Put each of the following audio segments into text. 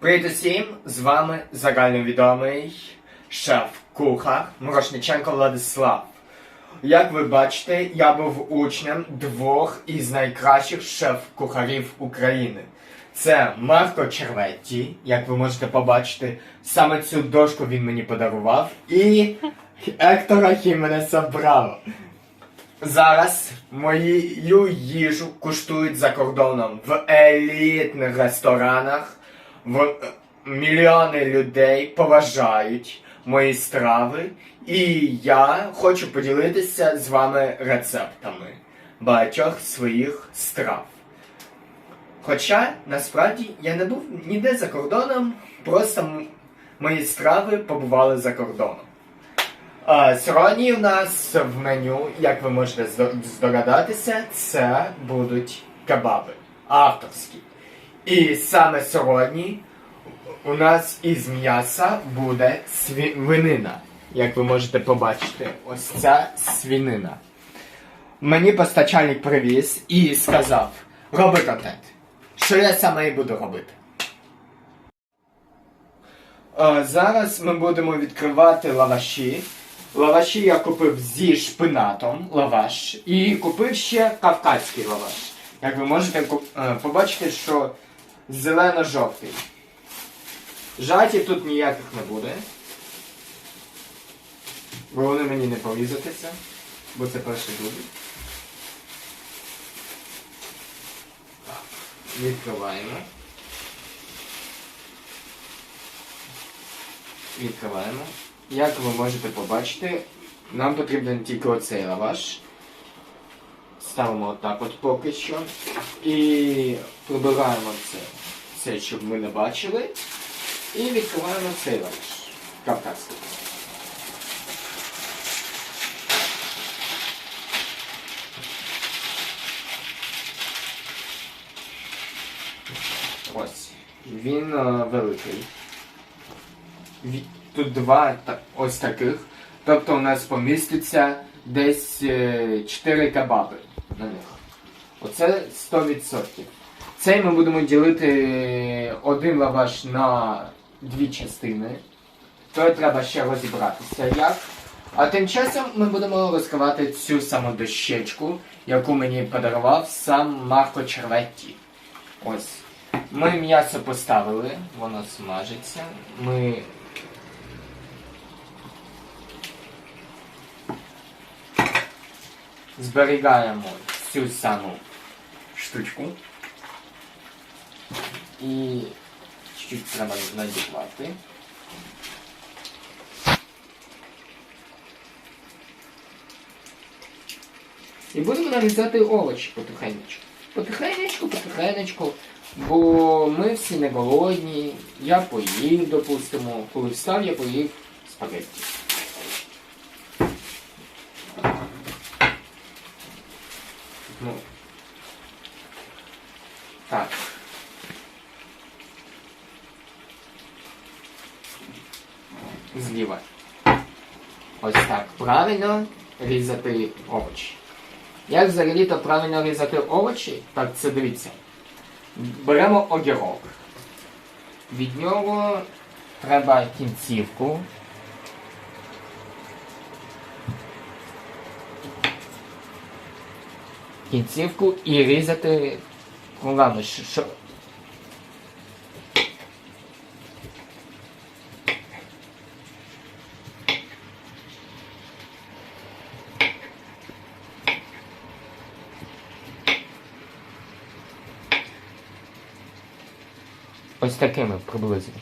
Привіт усім! З вами загальновідомий шеф-кухар Мирошниченко Владислав. Як ви бачите, я був учнем двох із найкращих шеф-кухарів України. Це Марко Черветті, як ви можете побачити, саме цю дошку він мені подарував, і Ектора Хіменеса Браво. Зараз мою їжу куштують за кордоном в елітних ресторанах. В е, мільйони людей поважають мої страви, і я хочу поділитися з вами рецептами багатьох своїх страв. Хоча насправді я не був ніде за кордоном, просто мої страви побували за кордоном. А, Сьогодні в нас в меню, як ви можете здогадатися, це будуть кебаби авторські. І саме сьогодні у нас із м'яса буде свинина. Як ви можете побачити, ось ця свинина. Мені постачальник привіз і сказав: роби контент. Що я саме і буду робити. Е, Зараз ми будемо відкривати лаваші. Лаваші я купив зі шпинатом лаваш і купив ще кавказький лаваш. Як ви можете е, побачити, що зелено-жовтий. Жатів тут ніяких не буде. Бо вони мені не порізатися, бо це перший дубль. Відкриваємо. Відкриваємо. Як ви можете побачити, нам потрібен тільки оцей лаваш. Ставимо отак от поки що. І прибираємо це, це, щоб ми не бачили. І відкриваємо цей лаваш. Кавказький. Ось. Він е, великий. Тут два та- ось таких. Тобто у нас поміститься десь 4 кебаби на них. Оце 100%. Цей ми будемо ділити один лаваш на дві частини. То треба ще розібратися як. А тим часом ми будемо розкривати цю саму дощечку, яку мені подарував сам Марко Черветті. Ось. Ми м'ясо поставили, воно смажиться. Ми зберігаємо цю саму штучку. І чуть-чуть треба надіклати. І будемо нарізати овочі потихенечку. Потихенечку, потихенечку. Бо ми всі не голодні. Я поїв, допустимо. Коли встав, я поїв спагетті. Ну. Так. Зліва. Ось так. Правильно різати овочі. Як взагалі-то правильно різати овочі? Так, це дивіться. Беремо огірок. Від нього треба кінцівку. Кінцівку і різати кругами. Ось такими приблизно.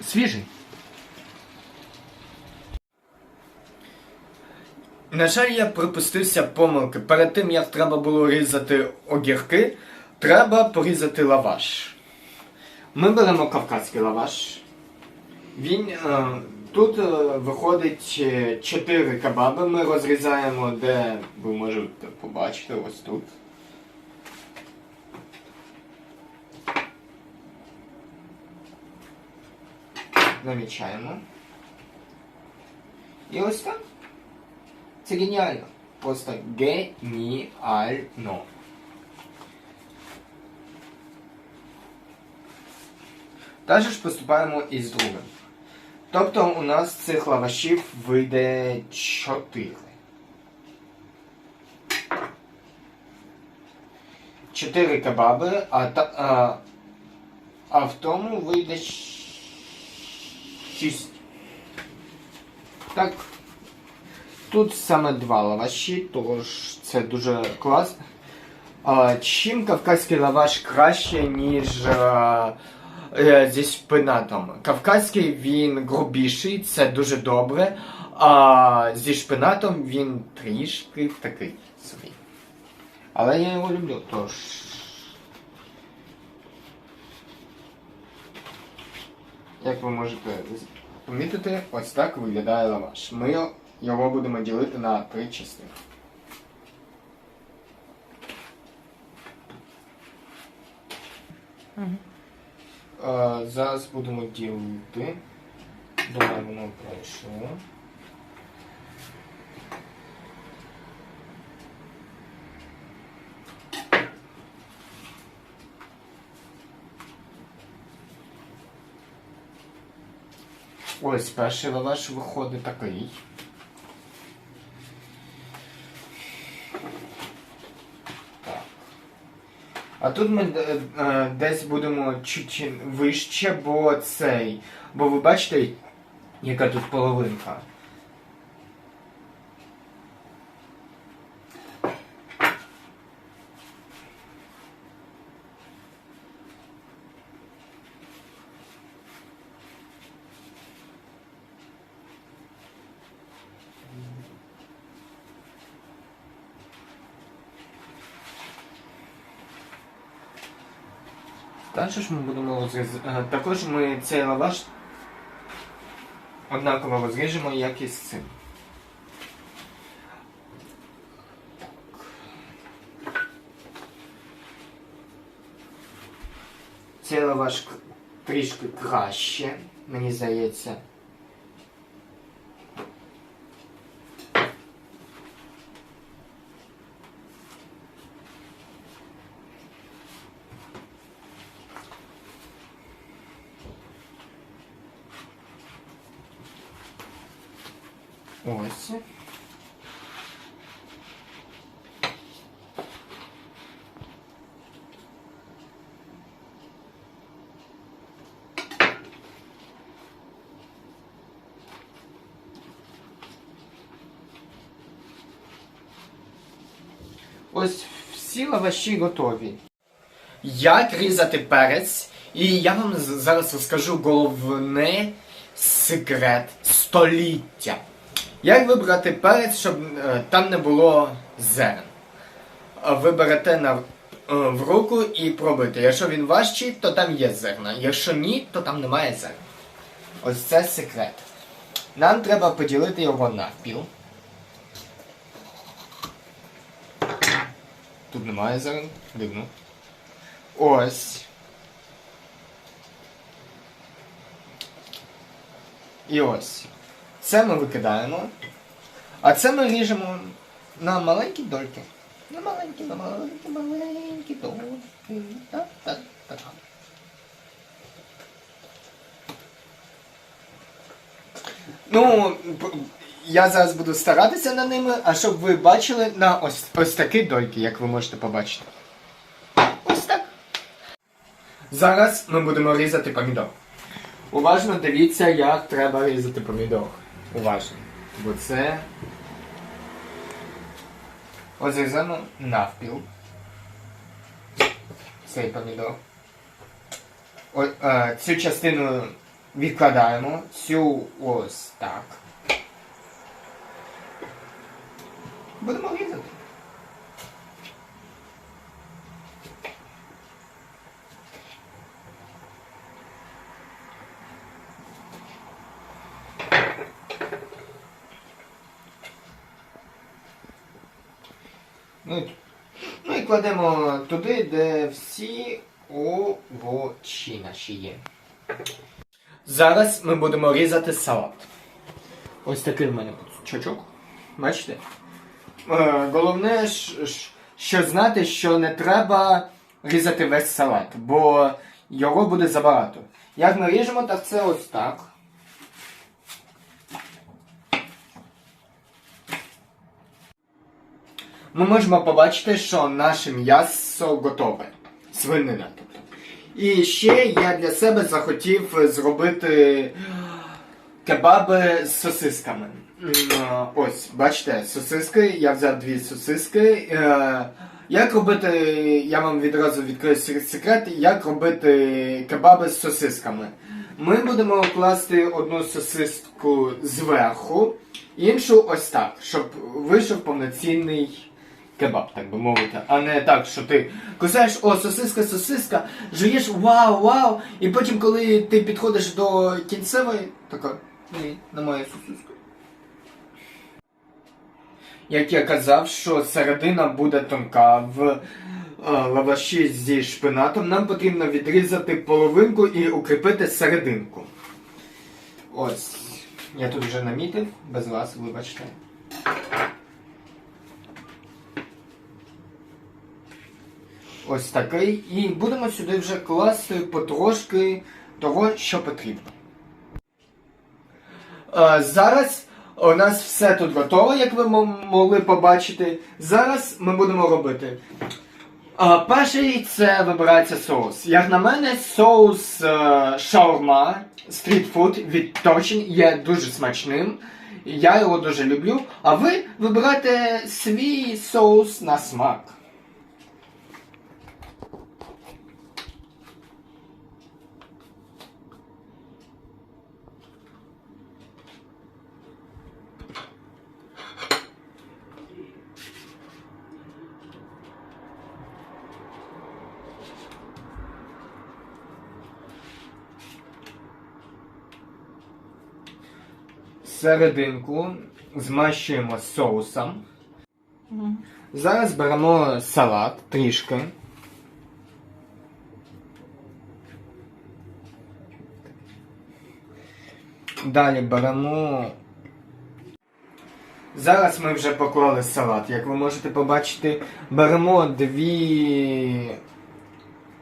Свіжий. На жаль, я припустився помилки. Перед тим, як треба було різати огірки, треба порізати лаваш. Ми беремо кавказький лаваш. Він е, тут е, виходить 4 кебаби. Ми розрізаємо, де ви можете побачити, ось тут. Намічаємо. І ось так. Це геніально. Просто геніально. Далі ж поступаємо із другим. Тобто у нас цих лавашів вийде 4. 4 кебаби, а, та, а, а в тому вийде 6. Так. Тут саме два лаваші, тож це дуже класно. Чим кавказький лаваш краще, ніж а, е, зі шпинатом? Кавказький він грубіший, це дуже добре, а зі шпинатом він трішки такий собі. Але я його люблю, тож. Як ви можете помітити, ось так виглядає лаваш. Ми його будемо ділити на три частини. Зараз будемо ділити. Думаю, воно пройшло. Ось перший лаваш виходить такий. А тут ми е, е, десь будемо чуть вище, бо цей. Бо ви бачите, яка тут половинка. Далі ми будемо розрізати. Також ми цей лаваш однаково розріжемо, як і з цим. Цей лаваш трішки краще, мені здається. Ось. Ось всі лаваші готові. Як різати перець? І я вам зараз розкажу головне секрет століття. Як вибрати перець, щоб е, там не було зерен? Ви берете на, е, в руку і пробуєте. Якщо він важчий, то там є зерна. Якщо ні, то там немає зерна. Ось це секрет. Нам треба поділити його навпіл. Тут немає зерен. Дивно. Ось. І ось. Це ми викидаємо. А це ми ріжемо на маленькі дольки. На маленькі, на маленькі, маленькі дольки. Так, так, так. Ну, я зараз буду старатися над ними, а щоб ви бачили на ось, ось такі дольки, як ви можете побачити. Ось так. Зараз ми будемо різати помідор. Уважно дивіться, як треба різати помідор. Уважно. Бо це. Ось різаємо навпіл. Цей помідор. О, е, цю частину відкладаємо. Цю ось так. Будемо різати. Ну, ну і кладемо туди, де всі овочі наші є. Зараз ми будемо різати салат. Ось такий в мене пучочок. Бачите? Е, головне, що знати, що не треба різати весь салат, бо його буде забагато. Як ми ріжемо, так це ось так. Ми можемо побачити, що наше м'ясо готове. Свинина, тобто. І ще я для себе захотів зробити кебаби з сосисками. Е, Ось, бачите, сосиски. Я взяв дві сосиски. Е, Як робити, я вам відразу відкрию секрет, як робити кебаби з сосисками. Ми будемо класти одну сосиску зверху, іншу ось так, щоб вийшов повноцінний кебаб, так би мовити, а не так, що ти кусаєш, о, сосиска, сосиска, жуєш вау, вау, і потім, коли ти підходиш до кінцевої, така, ні, немає сосиска. Як я казав, що середина буде тонка в е, лаваші зі шпинатом, нам потрібно відрізати половинку і укріпити серединку. Ось. Я тут вже намітив, без вас, вибачте. Ось такий. І будемо сюди вже класти потрошки того, що потрібно. Е, зараз у нас все тут готово, як ви могли побачити. Зараз ми будемо робити. А, перший це вибирається соус. Як на мене, соус е, шаурма стрітфуд від Точень є дуже смачним. Я його дуже люблю. А ви вибирайте свій соус на смак. Серединку змащуємо соусом. Зараз беремо салат трішки. Далі беремо. Зараз ми вже поклали салат. Як ви можете побачити, беремо дві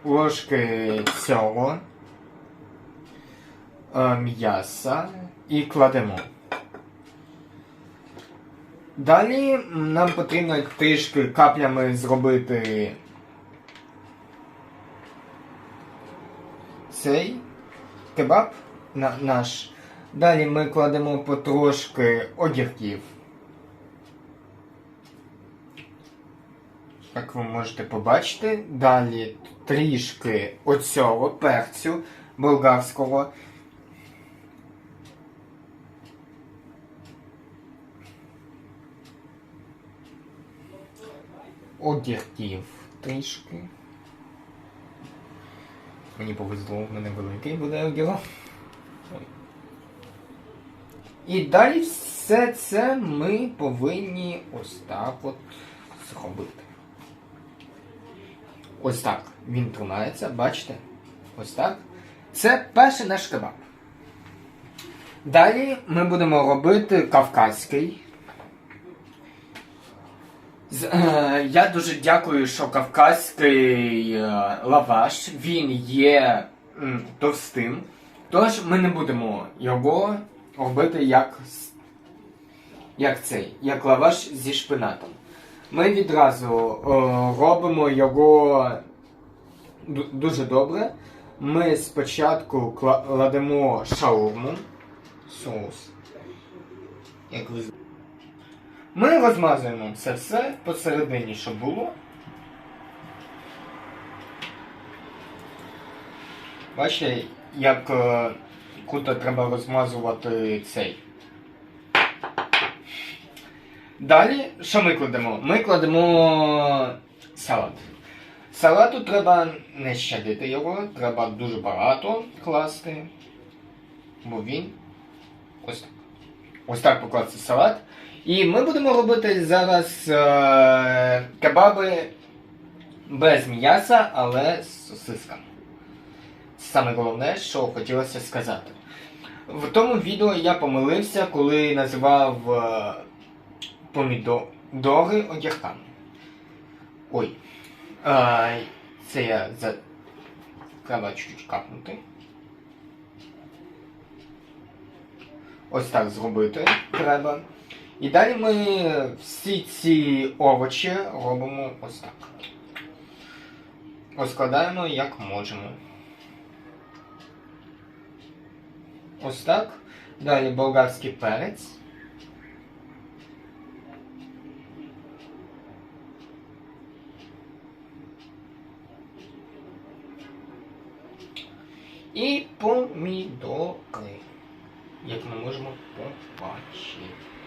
ложки цього е, м'яса і кладемо. Далі нам потрібно трішки каплями зробити цей кебаб на, наш. Далі ми кладемо потрошки огірків. Як ви можете побачити, далі трішки оцього перцю болгарського. Огірків трішки. Мені повезло, в мене великий буде огірок. І далі все це ми повинні ось так от зробити. Ось так він тримається, бачите? Ось так. Це перший наш кебаб. Далі ми будемо робити кавказький. Е, Я дуже дякую, що кавказький е, лаваш він є товстим. Тож ми не будемо його робити як, як цей, як лаваш зі шпинатом. Ми відразу е, робимо його дуже добре. Ми спочатку кладемо шаурму, соус. Як ви ми розмазуємо це все посередині, щоб було. Бачите, як е, круто треба розмазувати цей. Далі, що ми кладемо? Ми кладемо салат. Салату треба не щадити його, треба дуже багато класти, бо він ось так. Ось так покласти салат. І ми будемо робити зараз е- кебаби без м'яса, але з сосисками. Саме головне, що хотілося сказати. В тому відео я помилився, коли називав е, помідо... дороги. Ой. А, це я за. Треба чуть-чуть капнути. Ось так зробити треба. І далі ми всі ці овочі робимо ось так. Розкладаємо як можемо. Ось так. Далі болгарський перець. І помідори, як ми можемо побачити.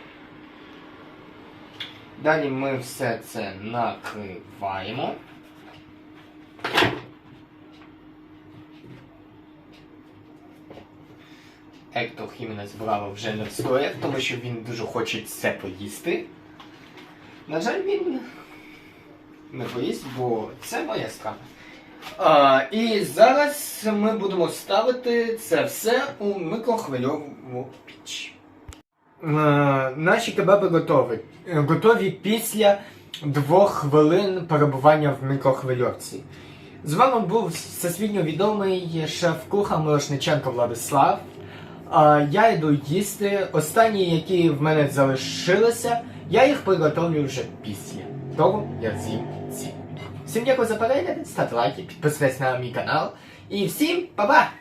Далі ми все це накриваємо. Ектор Хіменес Браво вже не встояв, тому що він дуже хоче це поїсти. На жаль, він не поїсть, бо це моя страва. А, і зараз ми будемо ставити це все у микрохвильову піч. Е, наші кебаби готові. Е, Готові після двох хвилин перебування в мікрохвильовці. З вами був всесвітньо відомий шеф-кухар Мирошниченко Владислав. Я йду їсти. Останні, які в мене залишилися, я їх приготовлю вже після того, як з'їм ці. Всім дякую за перегляд, ставте лайки, підписуйтесь на мій канал. І всім па-па!